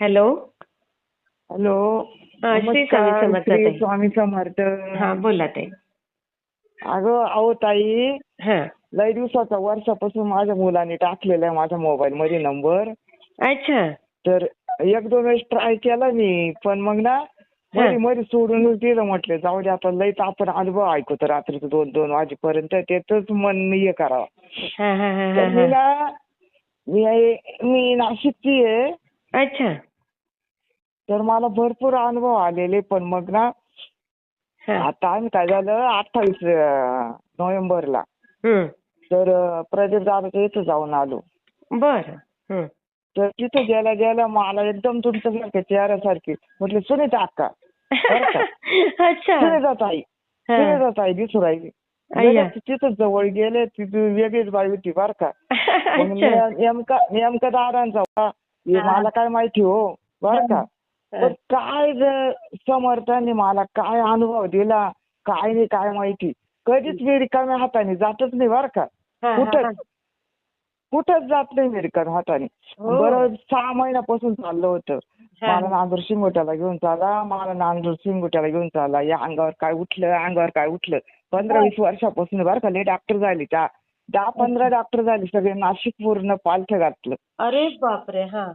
Hello. Hello. Shri Swami Samarth Shri ताई. स्वामी समर्थ. हा बोला ताई. अगं अहो ताई हा. लय दिवसाचा वर्षापासून माझ्या मुलाने टाकलेला आहे माझ्या मोबाईल मध्ये नंबर. अच्छा. तर एक दोन वेळेस ट्राय केला मी पण मग ना मध्ये मध्ये सोडूनच दिलं म्हटलं जाऊ दे आता लयच आपण अनुभव ऐकतो रात्रीचं दोन दोन वाजेपर्यंत त्याच मन हे करावं. तर मी ना मी नाशिकची आहे. अच्छा. तर मला भरपूर अनुभव आलेले पण मग ना आता आम्ही काय झालं अठ्ठावीस नोव्हेंबरला. तर प्रदीप दादाच्या इथं जाऊन आलो. बर. तर तिथं गेल्या गेल्या मला एकदम तुमच्यासारख्या चेहऱ्यासारखी म्हटलं सुनीता अक्का. सुनीता ताई. सुनीता ताई दिसू राहिली. तिथं जवळ गेले तिथं वेगळीच बाई होती बरं का? नेमका नेमका दादांचा. मला काय माहिती हो बरं का? पण काय समर्थाने मला काय अनुभव दिला काय नाही काय माहिती कधीच मी रिकाम्या हाताने जातच नाही बरं का. हा, हा, कुठंच जात नाही मी रिकाम्या हाताने. हो. बरं सहा महिन्यापासून चाललं होतं. हा. मला नांदूर शिंगोट्याला घेऊन चाला मला नांदूर शिंगोट्याला घेऊन चाला. या अंगावर काय उठलं अंगावर काय उठलं. पंधरा वीस वर्षापासून बरं का लय डॉक्टर झाले. दहा दहा पंधरा डॉक्टर झाले सगळे नाशिक पूर्ण पालथं घातलं. अरे बापरे हा.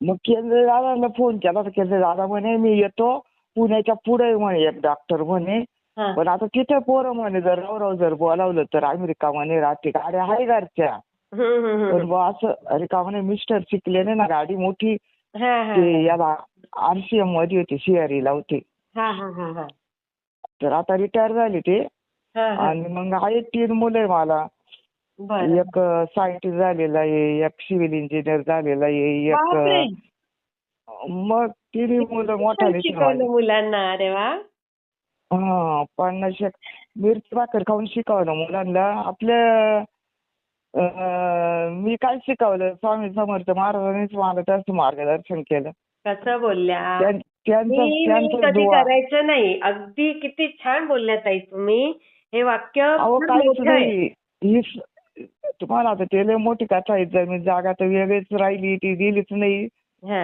मग केंद्र दादाला फोन केला तर केंद्र दादा म्हणे मी येतो पुण्याच्या पुढे म्हणे एक डॉक्टर म्हणे हा. पण आता तिथे पोरं म्हणे जर राव जर बोलावलं तर अमेरिका म्हणे राहते गाड्या आहे घरच्या हम्म, हम्म, पण हम्म. बुवा असं अरे का म्हणे मिस्टर शिकले नाही ना गाडी मोठी हा, हा. ते याला आरसीएममध्ये होती सीआरईला होती हा, हा, हा, हा. तर आता रिटायर झाली ते हा, हा. आणि मग आहे तीन मुलं आहे मला. एक सायंटिस्ट झालेला आहे एक सिव्हिल इंजिनियर झालेला आहे बापरे. एक मग तिन्ही मुलं मोठा छान शिकवलं मुलांना अरे वा! हा पन्नास एक मिरची भाकर खाऊन शिकवलं मुलांना. आपल्या अं, मी काय शिकवलं? स्वामी समर्थ महाराजांनीच मला त्याचं मार्गदर्शन केलं. कसं बोलल्या? त्यां- त्यांचं मी मी त्यांचं कधी करायचं नाही. अगदी किती छान बोलल्या ताई तुम्ही. हे वाक्य अहो खूप काहीच मोठं आहे. ही स- तुम्हाला आता ते लय मोठी कथा आहे. जमीन जागा तर वेगळीच राहिली ती दिलीच नाही.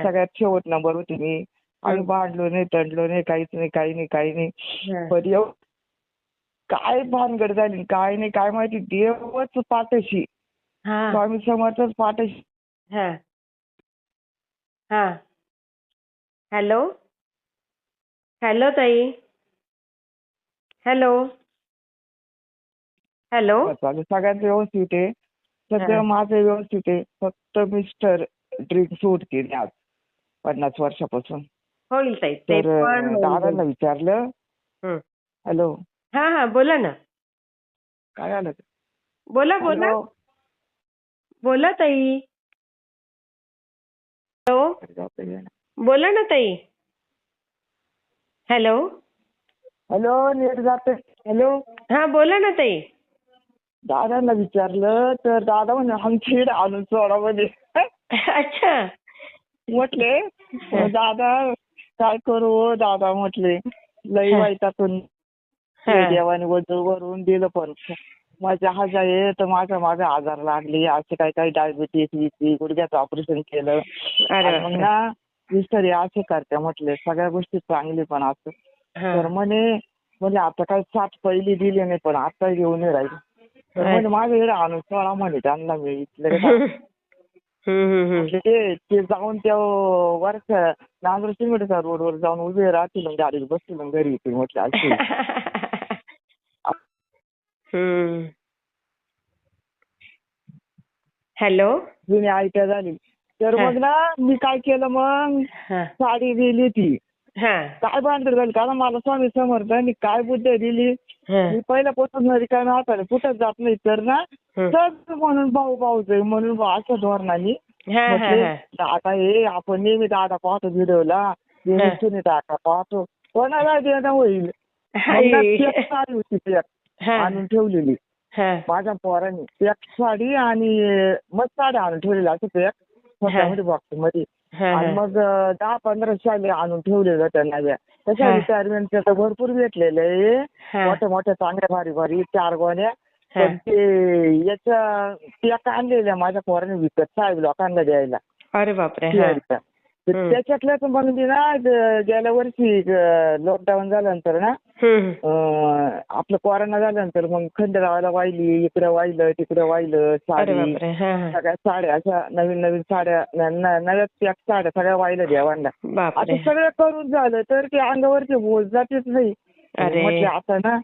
सगळ्यात शेवट नंबर होती मी. आम्ही हम्म. भांडलो नाही तंडलो नाही काहीच नाही काही नाही काही नाही. पण एव काय भानगड झाली काय नाही काय माहिती देवच पाठशी. हा, स्वामी समर्थच पाठशी. हा. हा. हॅलो? हॅलो ताई? हॅलो? हॅलो. चालू सगळ्यात व्यवस्थित आहे. सगळं हा. माझं व्यवस्थित आहे. फक्त मिस्टर ड्रिंक सूट केली आज पन्नास वर्षापासून. होईल ताई ते तर पण होईल. दादांना विचारलं. हं. हॅलो. हा हा बोला ना. काय आलं बोला बोला हॅलो. बोला. ताई. हॅलो. बोला ना ताई. हॅलो. हॅलो नेट जाते. हॅलो. हा बोला ना ताई. दादांना विचारलं तर दादा म्हणे आमची इकडे आणून सोडा म्हणे. अच्छा. म्हटले दादा काय करू हो? दादा म्हटले लई. वाईटातून. देवाने वजन वरून दिलं पण माझ्या आजार आहे तर माझ्या माझा आजार लागले. असे काही काही डायबिटीस बीपी गुडघ्याचं ऑपरेशन केलं. मग. ना हे असे करते म्हटले सगळ्या गोष्टी चांगली पण असं. तर म्हणे म्हणजे आता काही साठ पहिली दिली नाही पण आता घेऊन राहील. तर म्हणे माझ्या इकडे सोडा म्हणे त्यांना मी इथले. म्हटले ते ते जाऊन त्या वर्ष नांदूर शिंगोटीच्या रोडवर जाऊन उभे राहतील आणि गाडीत बसतील आणि घरी येतील म्हटले हम्म. हॅलो जुनी आयत्या झाली. तर. मग ना मी काय केलं मग? साडी दिली ती काय भानगड झाली? कारण मला स्वामी समर्थांनी काय बुद्ध दिली. मी पहिल्यापासून रिकाम्या हाताने कुठंच जात नाही तर ना. सग म्हणून भाऊ भाऊच म्हणून असं धोरणाने. आता हे आपण नेहमी दादा पाहतो व्हिडिओला नेहमी दादा पाहतो. कोणाला देणं होईल? मग साडी होती पेक आणून ठेवलेली. हा. माझ्या पोरांनी पेक साडी आणि मस्त साडी आणून ठेवलेली असं पेक स्वतःमध्ये बॉक्समध्ये. आणि. मग दहा पंधरा शाली आणून ठेवलेलं त्या नव्या तशा. रिटायरमेंटच्या तर भरपूर भेटलेले. मोठ्या मोठ्या चांगल्या भारी भारी चार गोण्या. पण ते याच्या पेक आणलेल्या माझ्या पोराने विकत साहेब लोकांना द्यायला अरे बापरे. तर. त्याच्यातल्याच मग मी ना गेल्या वर्षी लॉकडाऊन झाल्यानंतर ना हम्म. अं, आपलं कोरोना झाल्यानंतर मग खंडेरावाला वाहिली इकडे वाहिलं तिकडे वाहिलं अरे साडी बापरे हा हा सगळ्या साड्या अशा नवीन नवीन साड्या न- न- नव्या पॅक साड्या सगळ्या वाहिल्या देवांना बापरे आता सगळं करून झालं तर ते अंगावरचे बोल जातेच नाही अरे. म्हटलं आता ना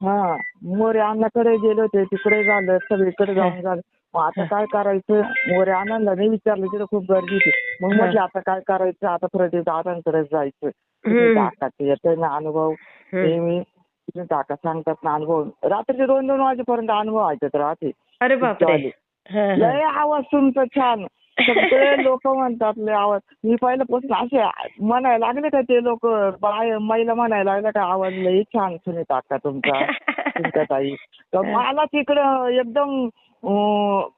हा मोरे अण्णाकडे गेले होते तिकडे झालं सगळीकडे जाऊन झालं मग आता काय करायचं? मोरे अण्णांना नाही विचारलं तिथं खूप गर्दी होती. मग. म्हटलं आता काय करायचं? आता प्रदीप दादांकडे जायचं. तुम्ही हम्म. काकाचं येतोय ना अनुभव. नेहमी काका सांगतात ना अनुभव. रात्रीचे दोन दोन वाजेपर्यंत अनुभव ऐकत राहते. अरे बापरे. लय आवाज तुमचा छान. सगळे लोक म्हणतात लय आवाज. मी पहिल्यापासून असे म्हणायला लागले का ते लोक? बाय महिला म्हणायला लागल्या का आवाज लय छान सुनीता अक्का तुमचा? तुमच्या ताई तर मला तिकडं एकदम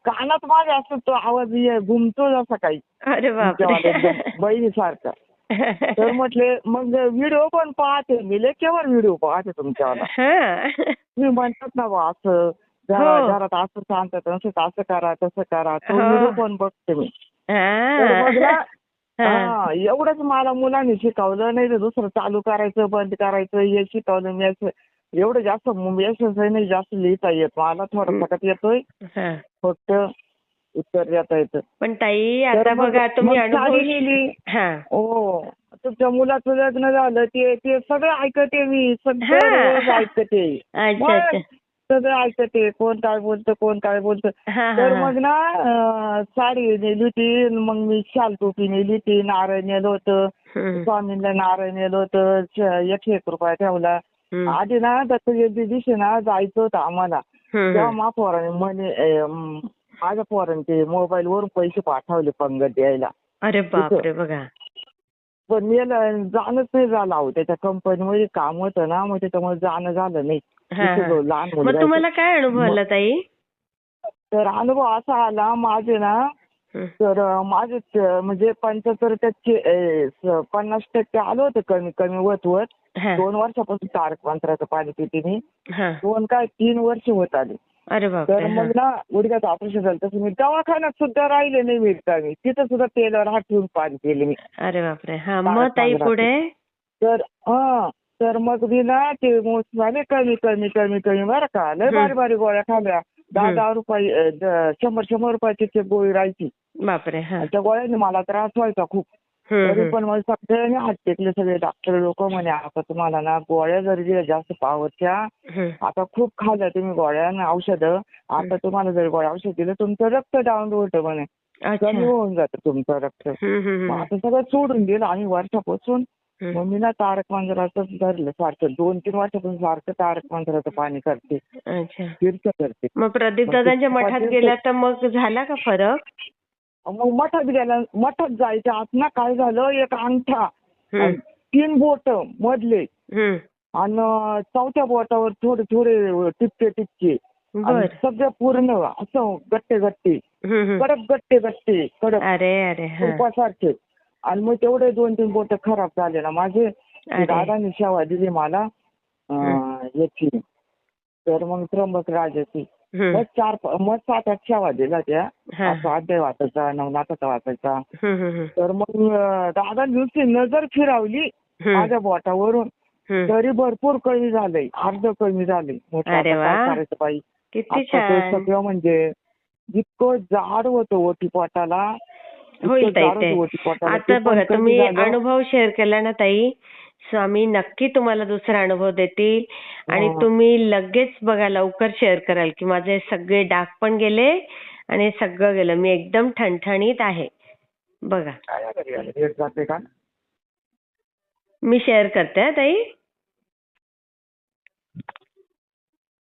कानात माझ्या असं तो आवाज घुमतो जसा काही बहिणीसारखा तर म्हटले मग व्हिडिओ पण पाहते मी लय केवळ व्हिडिओ पाहते तुमच्यावाला. तुम्ही म्हणतात ना बा असं हो. घरात असं सांगतात तसं असं करा तसं करा तो हो. व्हिडिओ पण बघते मी. हा, एवढंच मला मुलांनी शिकवलं नाही तर दुसरं चालू करायचं बंद करायचं हे शिकवलं मी असं एवढं जास्त नाही जास्त लिहिता येत मला थोडं. फकत येतोय. फक्त उत्तर देता येतं. पण ताई आता बघा तुम्ही नेली हा. तुमच्या मुलाचं लग्न झालं ते ते सगळं ऐकते मी. सगळं ऐकते. सगळं ऐकते. कोण काय बोलतं कोण काय बोलतं. तर मग ना साडी नेली होती मग मी शाल टोपी नेली होती. नारळ नेलं होतं. स्वामींना नारळ नेलं होतं. एकशे एक रुपया ठेवला. आधी ना दत्त जयंती दिवशी ना जायचं होतं आम्हाला. तेव्हा मा पोराने म्हणे माझ्या पोराने ते मोबाईल वरून पैसे पाठवले पंगत द्यायला. अरे बापरे बघा. पण मला जाणंच नाही झालं अहो. त्याच्या कंपनीमध्ये काम होतं ना मग त्याच्यामुळे जाणं झालं नाही. तिथे लहान मुलगा मग तुम्हाला काय अनुभव आला ताई? तर अनुभव असा आला माझे ना. तर माझे म्हणजे पंच्याहत्तर टक्के पन्नास टक्के आलं होतं कमी कमी होत होत हा, दोन वर्षापासून तारक मंत्राचं पाणी पिते मी. दोन काय तीन वर्ष होत आले. अरे तर. मग ना गुडघ्याचं ऑपरेशन झालं तसं मी दवाखान्यात सुद्धा राहिले नाही मी मी तिथं सुद्धा तेलावर हात ठेवून पाणी पिले मी. अरे बापरे हा. मग ताई. पुढे? तर हा. तर मग मी ना ते मोस झाले कमी कमी कमी कमी बरं का. लय. बारी बारी गोळ्या खाल्ल्या. दहा. दहा रुपये शंभर शंभर रुपयाची ते गोळी राहायची. बापरे त्या गोळ्याने मला त्रास व्हायचा खूप. तरी. पण मला सगळ्यांनी हात टेकले सगळे डॉक्टर लोक म्हणे आता तुम्हाला ना गोळ्या जर दिल्या जास्त पावरच्या. आता खूप खाल्ल्या तुम्ही गोळ्या आणि औषधं आता तुम्हाला जर गोळ्या औषध दिलं तुमचं रक्त डाऊन होतं म्हणे कमी होऊन जातं तुमचं रक्त. आता सगळं सोडून दिलं आम्ही वर्षापासून हम्म. मग मी ना तारक मंदिराचं धरलं सारखं दोन तीन वर्षापासून सारखं तारक मंदिराचं पाणी करते तीर्थ करते मग प्रदीप दादांच्या मठात गेला तर मग झाला का फरक मग मठात गेल्या मठात जायच्या आत ना काय झालं? एक अंगठा तीन बोट मधले. आणि चौथ्या बोटावर थोडे थोडे टिपके टिपके. सगळं पूर्ण असं गट्टे गट्टे. कडक गट्टे गट्टे कडक. अरे अरे तुपासारखे आणि मग तेवढे दोन तीन बोट खराब झाले ना माझे. दादानी सेवा दिली मला याची. तर मग त्र्यंबक राजाची. मग चार मग सात आठ सेवा दिल्या त्या. असं अध्याय वाचायचा नवनाथाचा वाचायचा. तर मग दादा नुसती नजर फिरवली. माझ्या बोटावरून. तरी भरपूर कमी झालंय अर्ध कमी झालंय. करायचं सगळं म्हणजे जितकं जाड होतं ओटीपोटाला होईल इतकं ताई. आता बघा तुम्ही झालं. अनुभव शेअर केला ना ताई स्वामी नक्की तुम्हाला दुसरा अनुभव देतील. आणि हा. तुम्ही लगेच बघा लवकर शेअर कराल की माझे सगळे डाग पण गेले आणि सगळं गेलं. मी एकदम ठणठणीत आहे. बघा. काय जाते का? मी शेअर करते हा ताई.